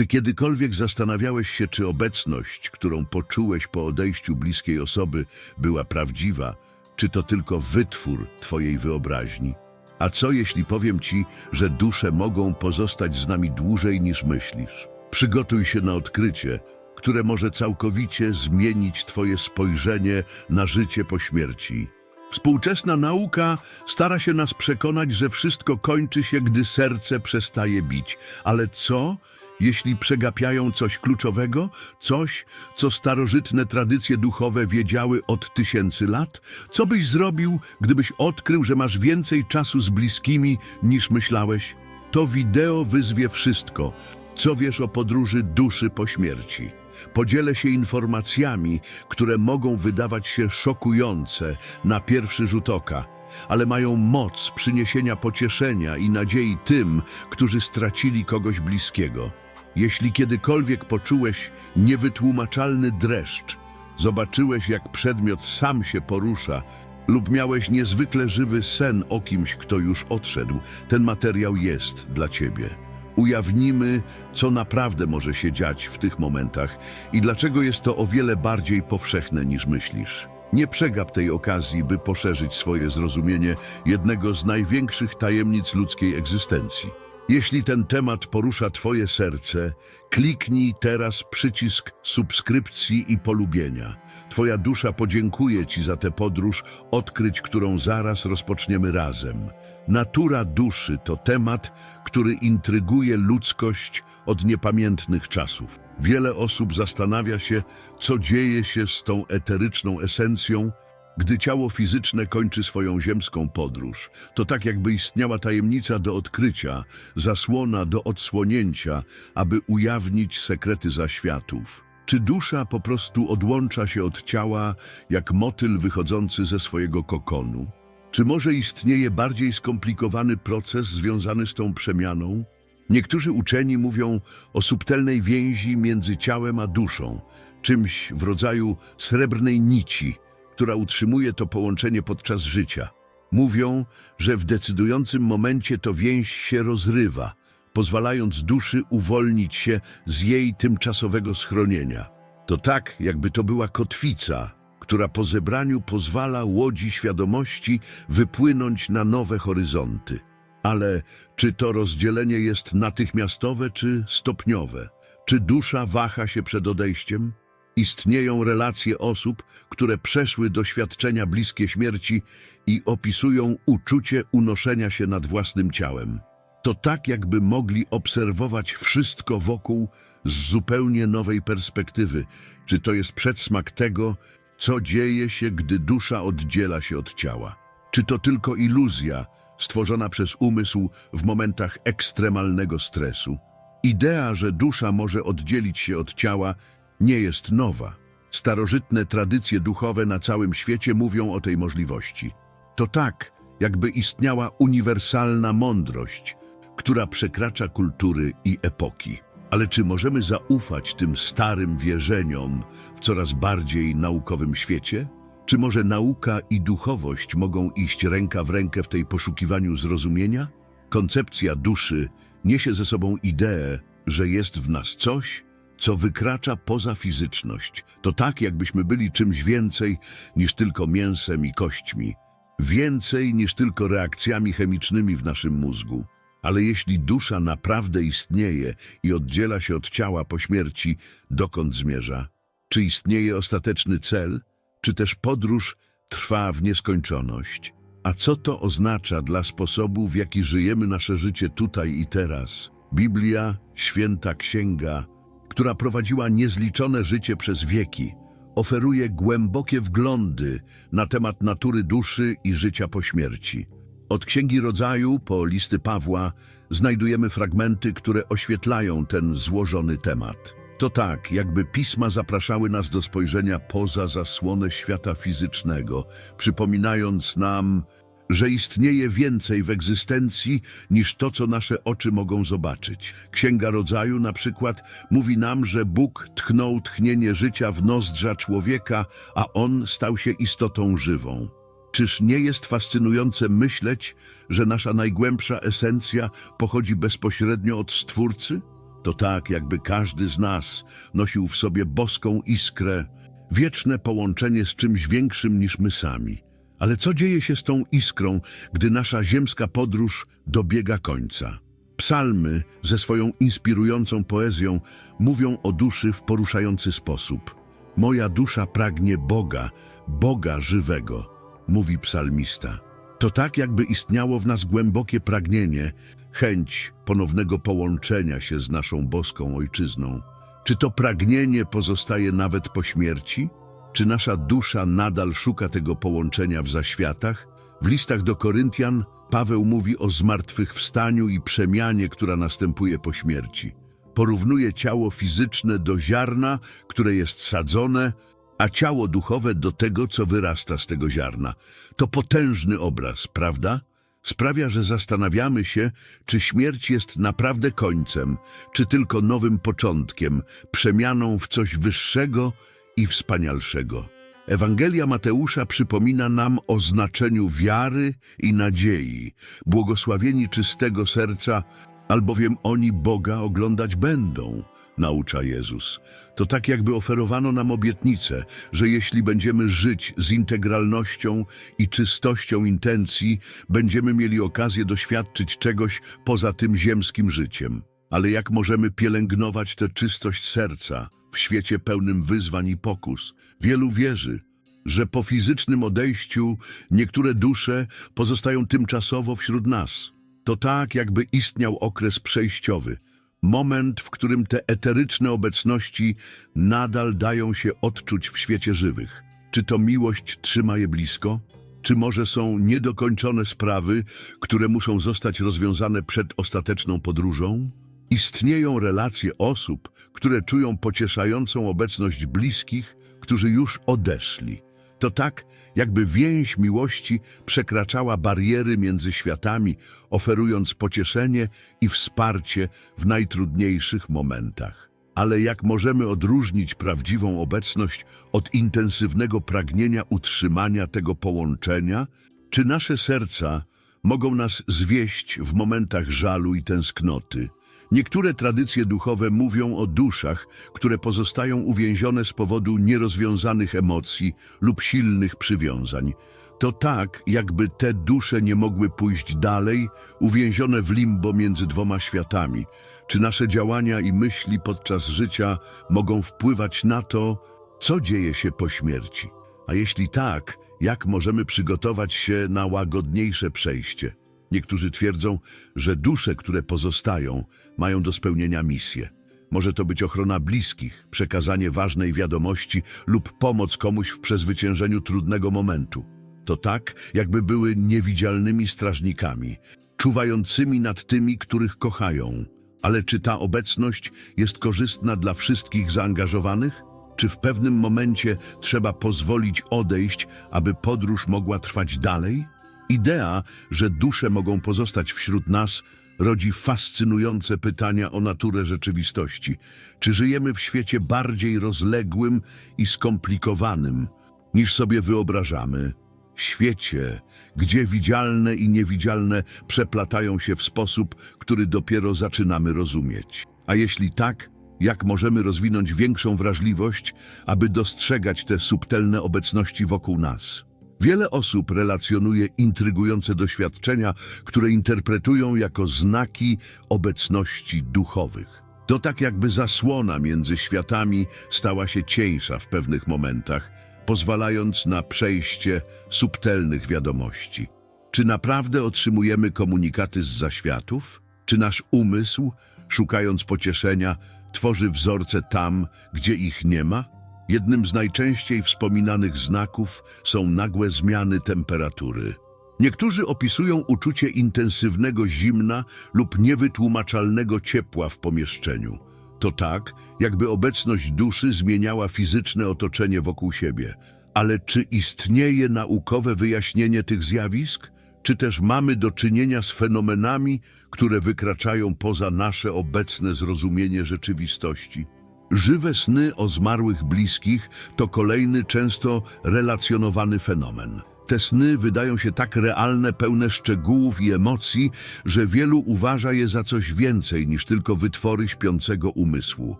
Czy kiedykolwiek zastanawiałeś się, czy obecność, którą poczułeś po odejściu bliskiej osoby, była prawdziwa, czy to tylko wytwór twojej wyobraźni? A co jeśli powiem ci, że dusze mogą pozostać z nami dłużej niż myślisz? Przygotuj się na odkrycie, które może całkowicie zmienić twoje spojrzenie na życie po śmierci. Współczesna nauka stara się nas przekonać, że wszystko kończy się, gdy serce przestaje bić. Ale co, jeśli przegapiają coś kluczowego? Coś, co starożytne tradycje duchowe wiedziały od tysięcy lat? Co byś zrobił, gdybyś odkrył, że masz więcej czasu z bliskimi niż myślałeś? To wideo wyzwie wszystko, co wiesz o podróży duszy po śmierci. Podzielę się informacjami, które mogą wydawać się szokujące na pierwszy rzut oka, ale mają moc przyniesienia pocieszenia i nadziei tym, którzy stracili kogoś bliskiego. Jeśli kiedykolwiek poczułeś niewytłumaczalny dreszcz, zobaczyłeś, jak przedmiot sam się porusza, lub miałeś niezwykle żywy sen o kimś, kto już odszedł, ten materiał jest dla ciebie. Ujawnimy, co naprawdę może się dziać w tych momentach i dlaczego jest to o wiele bardziej powszechne niż myślisz. Nie przegap tej okazji, by poszerzyć swoje zrozumienie jednego z największych tajemnic ludzkiej egzystencji. Jeśli ten temat porusza Twoje serce, kliknij teraz przycisk subskrypcji i polubienia. Twoja dusza podziękuje Ci za tę podróż, odkryć którą zaraz rozpoczniemy razem. Natura duszy to temat, który intryguje ludzkość od niepamiętnych czasów. Wiele osób zastanawia się, co dzieje się z tą eteryczną esencją, gdy ciało fizyczne kończy swoją ziemską podróż, to tak jakby istniała tajemnica do odkrycia, zasłona do odsłonięcia, aby ujawnić sekrety zaświatów. Czy dusza po prostu odłącza się od ciała, jak motyl wychodzący ze swojego kokonu? Czy może istnieje bardziej skomplikowany proces związany z tą przemianą? Niektórzy uczeni mówią o subtelnej więzi między ciałem a duszą, czymś w rodzaju srebrnej nici, która utrzymuje to połączenie podczas życia. Mówią, że w decydującym momencie to więź się rozrywa, pozwalając duszy uwolnić się z jej tymczasowego schronienia. To tak, jakby to była kotwica, która po zebraniu pozwala łodzi świadomości wypłynąć na nowe horyzonty. Ale czy to rozdzielenie jest natychmiastowe czy stopniowe? Czy dusza waha się przed odejściem? Istnieją relacje osób, które przeszły doświadczenia bliskie śmierci i opisują uczucie unoszenia się nad własnym ciałem. To tak, jakby mogli obserwować wszystko wokół z zupełnie nowej perspektywy. Czy to jest przedsmak tego, co dzieje się, gdy dusza oddziela się od ciała? Czy to tylko iluzja stworzona przez umysł w momentach ekstremalnego stresu? Idea, że dusza może oddzielić się od ciała, nie jest nowa. Starożytne tradycje duchowe na całym świecie mówią o tej możliwości. To tak, jakby istniała uniwersalna mądrość, która przekracza kultury i epoki. Ale czy możemy zaufać tym starym wierzeniom w coraz bardziej naukowym świecie? Czy może nauka i duchowość mogą iść ręka w rękę w tej poszukiwaniu zrozumienia? Koncepcja duszy niesie ze sobą ideę, że jest w nas coś, co wykracza poza fizyczność. To tak, jakbyśmy byli czymś więcej niż tylko mięsem i kośćmi, więcej niż tylko reakcjami chemicznymi w naszym mózgu. Ale jeśli dusza naprawdę istnieje i oddziela się od ciała po śmierci, dokąd zmierza? Czy istnieje ostateczny cel, czy też podróż trwa w nieskończoność? A co to oznacza dla sposobu, w jaki żyjemy nasze życie tutaj i teraz? Biblia, święta księga, która prowadziła niezliczone życie przez wieki, oferuje głębokie wglądy na temat natury duszy i życia po śmierci. Od Księgi Rodzaju po listy Pawła znajdujemy fragmenty, które oświetlają ten złożony temat. To tak, jakby pisma zapraszały nas do spojrzenia poza zasłonę świata fizycznego, przypominając nam, że istnieje więcej w egzystencji niż to, co nasze oczy mogą zobaczyć. Księga Rodzaju na przykład mówi nam, że Bóg tchnął tchnienie życia w nozdrza człowieka, a on stał się istotą żywą. Czyż nie jest fascynujące myśleć, że nasza najgłębsza esencja pochodzi bezpośrednio od Stwórcy? To tak, jakby każdy z nas nosił w sobie boską iskrę, wieczne połączenie z czymś większym niż my sami. Ale co dzieje się z tą iskrą, gdy nasza ziemska podróż dobiega końca? Psalmy ze swoją inspirującą poezją mówią o duszy w poruszający sposób. Moja dusza pragnie Boga, Boga żywego, mówi psalmista. To tak, jakby istniało w nas głębokie pragnienie, chęć ponownego połączenia się z naszą boską ojczyzną. Czy to pragnienie pozostaje nawet po śmierci? Czy nasza dusza nadal szuka tego połączenia w zaświatach? W listach do Koryntian Paweł mówi o zmartwychwstaniu i przemianie, która następuje po śmierci. Porównuje ciało fizyczne do ziarna, które jest sadzone, a ciało duchowe do tego, co wyrasta z tego ziarna. To potężny obraz, prawda? Sprawia, że zastanawiamy się, czy śmierć jest naprawdę końcem, czy tylko nowym początkiem, przemianą w coś wyższego i wspanialszego. Ewangelia Mateusza przypomina nam o znaczeniu wiary i nadziei. Błogosławieni czystego serca, albowiem oni Boga oglądać będą, naucza Jezus. To tak jakby oferowano nam obietnicę, że jeśli będziemy żyć z integralnością i czystością intencji, będziemy mieli okazję doświadczyć czegoś poza tym ziemskim życiem. Ale jak możemy pielęgnować tę czystość serca w świecie pełnym wyzwań i pokus? Wielu wierzy, że po fizycznym odejściu niektóre dusze pozostają tymczasowo wśród nas. To tak, jakby istniał okres przejściowy, moment, w którym te eteryczne obecności nadal dają się odczuć w świecie żywych. Czy to miłość trzyma je blisko? Czy może są niedokończone sprawy, które muszą zostać rozwiązane przed ostateczną podróżą? Istnieją relacje osób, które czują pocieszającą obecność bliskich, którzy już odeszli. To tak, jakby więź miłości przekraczała bariery między światami, oferując pocieszenie i wsparcie w najtrudniejszych momentach. Ale jak możemy odróżnić prawdziwą obecność od intensywnego pragnienia utrzymania tego połączenia? Czy nasze serca mogą nas zwieść w momentach żalu i tęsknoty? Niektóre tradycje duchowe mówią o duszach, które pozostają uwięzione z powodu nierozwiązanych emocji lub silnych przywiązań. To tak, jakby te dusze nie mogły pójść dalej, uwięzione w limbo między dwoma światami. Czy nasze działania i myśli podczas życia mogą wpływać na to, co dzieje się po śmierci? A jeśli tak, jak możemy przygotować się na łagodniejsze przejście? Niektórzy twierdzą, że dusze, które pozostają, mają do spełnienia misję. Może to być ochrona bliskich, przekazanie ważnej wiadomości lub pomoc komuś w przezwyciężeniu trudnego momentu. To tak, jakby były niewidzialnymi strażnikami, czuwającymi nad tymi, których kochają. Ale czy ta obecność jest korzystna dla wszystkich zaangażowanych? Czy w pewnym momencie trzeba pozwolić odejść, aby podróż mogła trwać dalej? Idea, że dusze mogą pozostać wśród nas, rodzi fascynujące pytania o naturę rzeczywistości. Czy żyjemy w świecie bardziej rozległym i skomplikowanym, niż sobie wyobrażamy? Świecie, gdzie widzialne i niewidzialne przeplatają się w sposób, który dopiero zaczynamy rozumieć. A jeśli tak, jak możemy rozwinąć większą wrażliwość, aby dostrzegać te subtelne obecności wokół nas? Wiele osób relacjonuje intrygujące doświadczenia, które interpretują jako znaki obecności duchowych. To tak jakby zasłona między światami stała się cieńsza w pewnych momentach, pozwalając na przejście subtelnych wiadomości. Czy naprawdę otrzymujemy komunikaty z zaświatów? Czy nasz umysł, szukając pocieszenia, tworzy wzorce tam, gdzie ich nie ma? Jednym z najczęściej wspominanych znaków są nagłe zmiany temperatury. Niektórzy opisują uczucie intensywnego zimna lub niewytłumaczalnego ciepła w pomieszczeniu. To tak, jakby obecność duszy zmieniała fizyczne otoczenie wokół siebie. Ale czy istnieje naukowe wyjaśnienie tych zjawisk? Czy też mamy do czynienia z fenomenami, które wykraczają poza nasze obecne zrozumienie rzeczywistości? Żywe sny o zmarłych bliskich to kolejny często relacjonowany fenomen. Te sny wydają się tak realne, pełne szczegółów i emocji, że wielu uważa je za coś więcej niż tylko wytwory śpiącego umysłu.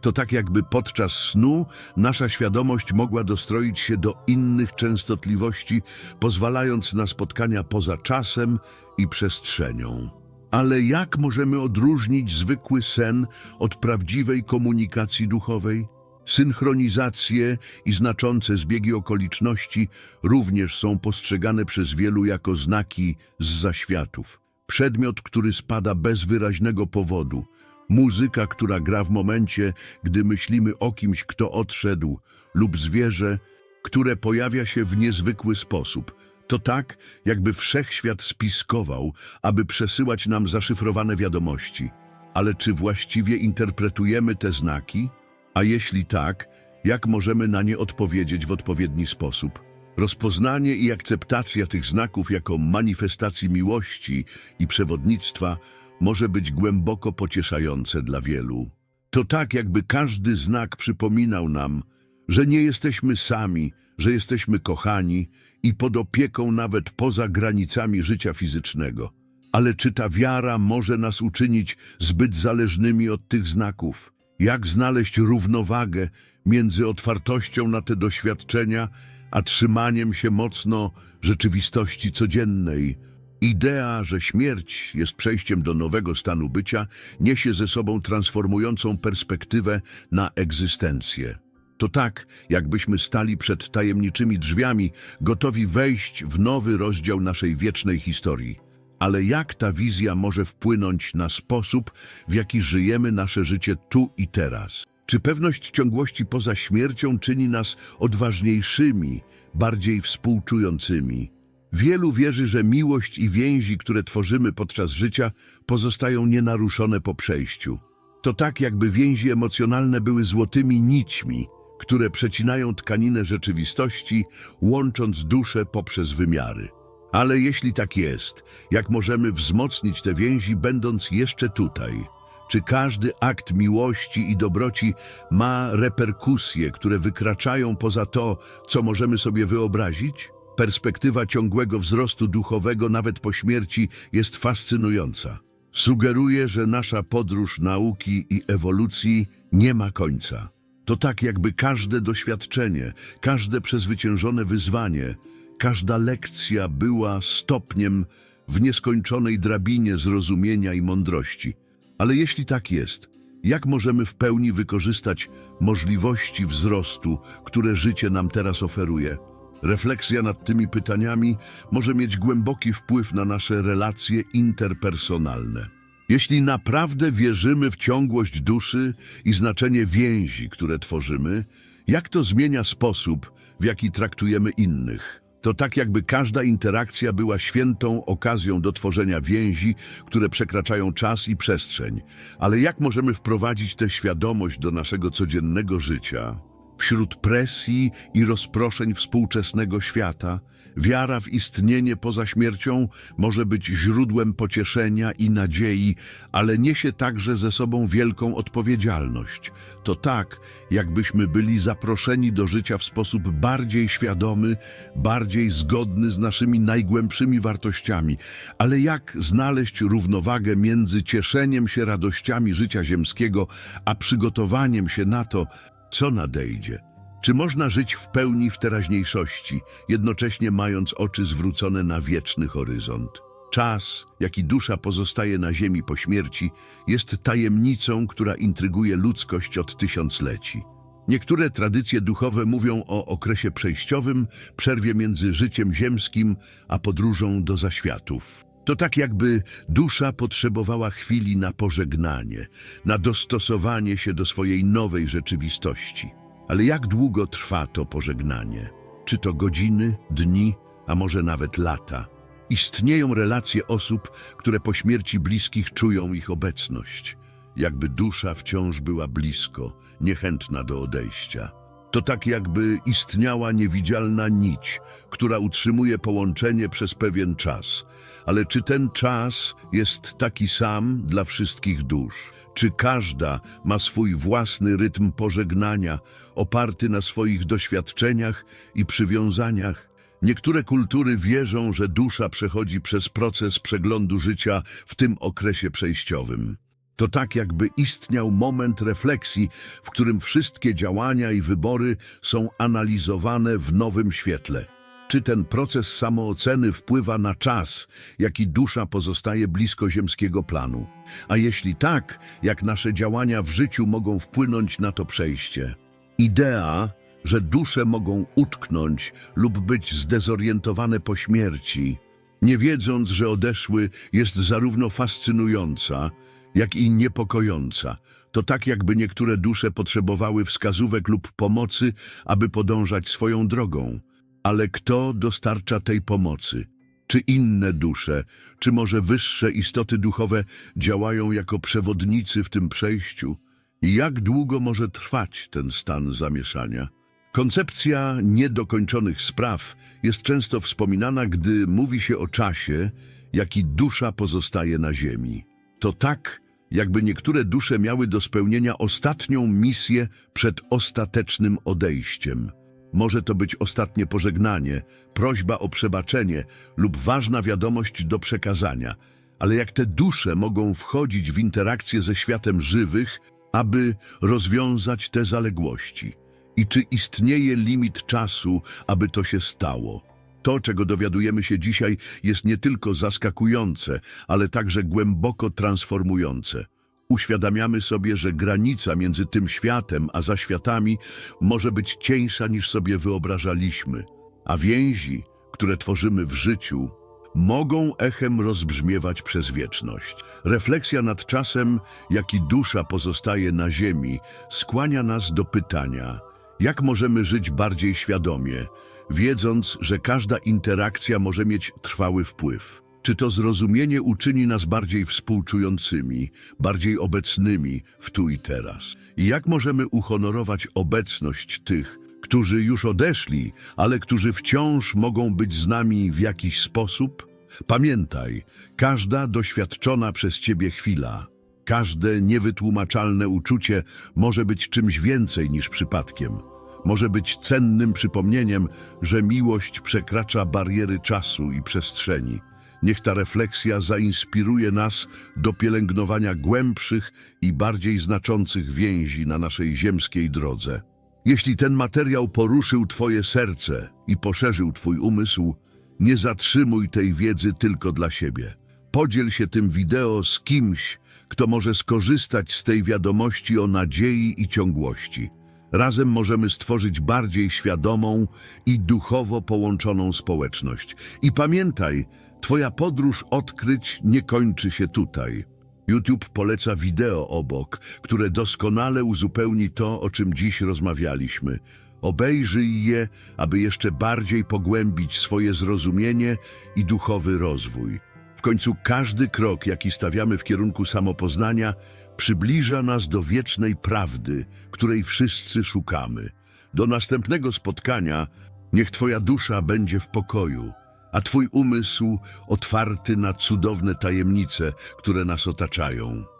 To tak jakby podczas snu nasza świadomość mogła dostroić się do innych częstotliwości, pozwalając na spotkania poza czasem i przestrzenią. Ale jak możemy odróżnić zwykły sen od prawdziwej komunikacji duchowej? Synchronizacje i znaczące zbiegi okoliczności również są postrzegane przez wielu jako znaki z zaświatów. Przedmiot, który spada bez wyraźnego powodu, muzyka, która gra w momencie, gdy myślimy o kimś, kto odszedł, lub zwierzę, które pojawia się w niezwykły sposób. To tak, jakby wszechświat spiskował, aby przesyłać nam zaszyfrowane wiadomości. Ale czy właściwie interpretujemy te znaki? A jeśli tak, jak możemy na nie odpowiedzieć w odpowiedni sposób? Rozpoznanie i akceptacja tych znaków jako manifestacji miłości i przewodnictwa może być głęboko pocieszające dla wielu. To tak, jakby każdy znak przypominał nam, że nie jesteśmy sami, że jesteśmy kochani i pod opieką nawet poza granicami życia fizycznego. Ale czy ta wiara może nas uczynić zbyt zależnymi od tych znaków? Jak znaleźć równowagę między otwartością na te doświadczenia, a trzymaniem się mocno rzeczywistości codziennej? Idea, że śmierć jest przejściem do nowego stanu bycia, niesie ze sobą transformującą perspektywę na egzystencję. To tak, jakbyśmy stali przed tajemniczymi drzwiami, gotowi wejść w nowy rozdział naszej wiecznej historii. Ale jak ta wizja może wpłynąć na sposób, w jaki żyjemy nasze życie tu i teraz? Czy pewność ciągłości poza śmiercią czyni nas odważniejszymi, bardziej współczującymi? Wielu wierzy, że miłość i więzi, które tworzymy podczas życia, pozostają nienaruszone po przejściu. To tak, jakby więzi emocjonalne były złotymi nićmi, które przecinają tkaninę rzeczywistości, łącząc duszę poprzez wymiary. Ale jeśli tak jest, jak możemy wzmocnić te więzi, będąc jeszcze tutaj? Czy każdy akt miłości i dobroci ma reperkusje, które wykraczają poza to, co możemy sobie wyobrazić? Perspektywa ciągłego wzrostu duchowego nawet po śmierci jest fascynująca. Sugeruje, że nasza podróż nauki i ewolucji nie ma końca. To tak jakby każde doświadczenie, każde przezwyciężone wyzwanie, każda lekcja była stopniem w nieskończonej drabinie zrozumienia i mądrości. Ale jeśli tak jest, jak możemy w pełni wykorzystać możliwości wzrostu, które życie nam teraz oferuje? Refleksja nad tymi pytaniami może mieć głęboki wpływ na nasze relacje interpersonalne. Jeśli naprawdę wierzymy w ciągłość duszy i znaczenie więzi, które tworzymy, jak to zmienia sposób, w jaki traktujemy innych? To tak, jakby każda interakcja była świętą okazją do tworzenia więzi, które przekraczają czas i przestrzeń. Ale jak możemy wprowadzić tę świadomość do naszego codziennego życia? Wśród presji i rozproszeń współczesnego świata, wiara w istnienie poza śmiercią może być źródłem pocieszenia i nadziei, ale niesie także ze sobą wielką odpowiedzialność. To tak, jakbyśmy byli zaproszeni do życia w sposób bardziej świadomy, bardziej zgodny z naszymi najgłębszymi wartościami. Ale jak znaleźć równowagę między cieszeniem się radościami życia ziemskiego, a przygotowaniem się na to, co nadejdzie? Czy można żyć w pełni w teraźniejszości, jednocześnie mając oczy zwrócone na wieczny horyzont? Czas, jaki dusza pozostaje na ziemi po śmierci, jest tajemnicą, która intryguje ludzkość od tysiącleci. Niektóre tradycje duchowe mówią o okresie przejściowym, przerwie między życiem ziemskim a podróżą do zaświatów. To tak jakby dusza potrzebowała chwili na pożegnanie, na dostosowanie się do swojej nowej rzeczywistości. Ale jak długo trwa to pożegnanie? Czy to godziny, dni, a może nawet lata? Istnieją relacje osób, które po śmierci bliskich czują ich obecność, jakby dusza wciąż była blisko, niechętna do odejścia. To tak jakby istniała niewidzialna nić, która utrzymuje połączenie przez pewien czas. Ale czy ten czas jest taki sam dla wszystkich dusz? Czy każda ma swój własny rytm pożegnania, oparty na swoich doświadczeniach i przywiązaniach? Niektóre kultury wierzą, że dusza przechodzi przez proces przeglądu życia w tym okresie przejściowym. To tak, jakby istniał moment refleksji, w którym wszystkie działania i wybory są analizowane w nowym świetle. Czy ten proces samooceny wpływa na czas, jaki dusza pozostaje blisko ziemskiego planu? A jeśli tak, jak nasze działania w życiu mogą wpłynąć na to przejście? Idea, że dusze mogą utknąć lub być zdezorientowane po śmierci, nie wiedząc, że odeszły, jest zarówno fascynująca, jak i niepokojąca. To tak, jakby niektóre dusze potrzebowały wskazówek lub pomocy, aby podążać swoją drogą. Ale kto dostarcza tej pomocy? Czy inne dusze, czy może wyższe istoty duchowe działają jako przewodnicy w tym przejściu? I jak długo może trwać ten stan zamieszania? Koncepcja niedokończonych spraw jest często wspominana, gdy mówi się o czasie, jaki dusza pozostaje na ziemi. To tak, jakby niektóre dusze miały do spełnienia ostatnią misję przed ostatecznym odejściem. Może to być ostatnie pożegnanie, prośba o przebaczenie lub ważna wiadomość do przekazania. Ale jak te dusze mogą wchodzić w interakcję ze światem żywych, aby rozwiązać te zaległości? I czy istnieje limit czasu, aby to się stało? To, czego dowiadujemy się dzisiaj, jest nie tylko zaskakujące, ale także głęboko transformujące. Uświadamiamy sobie, że granica między tym światem a zaświatami może być cieńsza niż sobie wyobrażaliśmy, a więzi, które tworzymy w życiu, mogą echem rozbrzmiewać przez wieczność. Refleksja nad czasem, jaki dusza pozostaje na ziemi, skłania nas do pytania, jak możemy żyć bardziej świadomie, wiedząc, że każda interakcja może mieć trwały wpływ. Czy to zrozumienie uczyni nas bardziej współczującymi, bardziej obecnymi w tu i teraz? I jak możemy uhonorować obecność tych, którzy już odeszli, ale którzy wciąż mogą być z nami w jakiś sposób? Pamiętaj, każda doświadczona przez Ciebie chwila, każde niewytłumaczalne uczucie może być czymś więcej niż przypadkiem. Może być cennym przypomnieniem, że miłość przekracza bariery czasu i przestrzeni. Niech ta refleksja zainspiruje nas do pielęgnowania głębszych i bardziej znaczących więzi na naszej ziemskiej drodze. Jeśli ten materiał poruszył Twoje serce i poszerzył Twój umysł, nie zatrzymuj tej wiedzy tylko dla siebie. Podziel się tym wideo z kimś, kto może skorzystać z tej wiadomości o nadziei i ciągłości. Razem możemy stworzyć bardziej świadomą i duchowo połączoną społeczność. I pamiętaj, Twoja podróż odkryć nie kończy się tutaj. YouTube poleca wideo obok, które doskonale uzupełni to, o czym dziś rozmawialiśmy. Obejrzyj je, aby jeszcze bardziej pogłębić swoje zrozumienie i duchowy rozwój. W końcu każdy krok, jaki stawiamy w kierunku samopoznania, przybliża nas do wiecznej prawdy, której wszyscy szukamy. Do następnego spotkania niech Twoja dusza będzie w pokoju, a Twój umysł otwarty na cudowne tajemnice, które nas otaczają.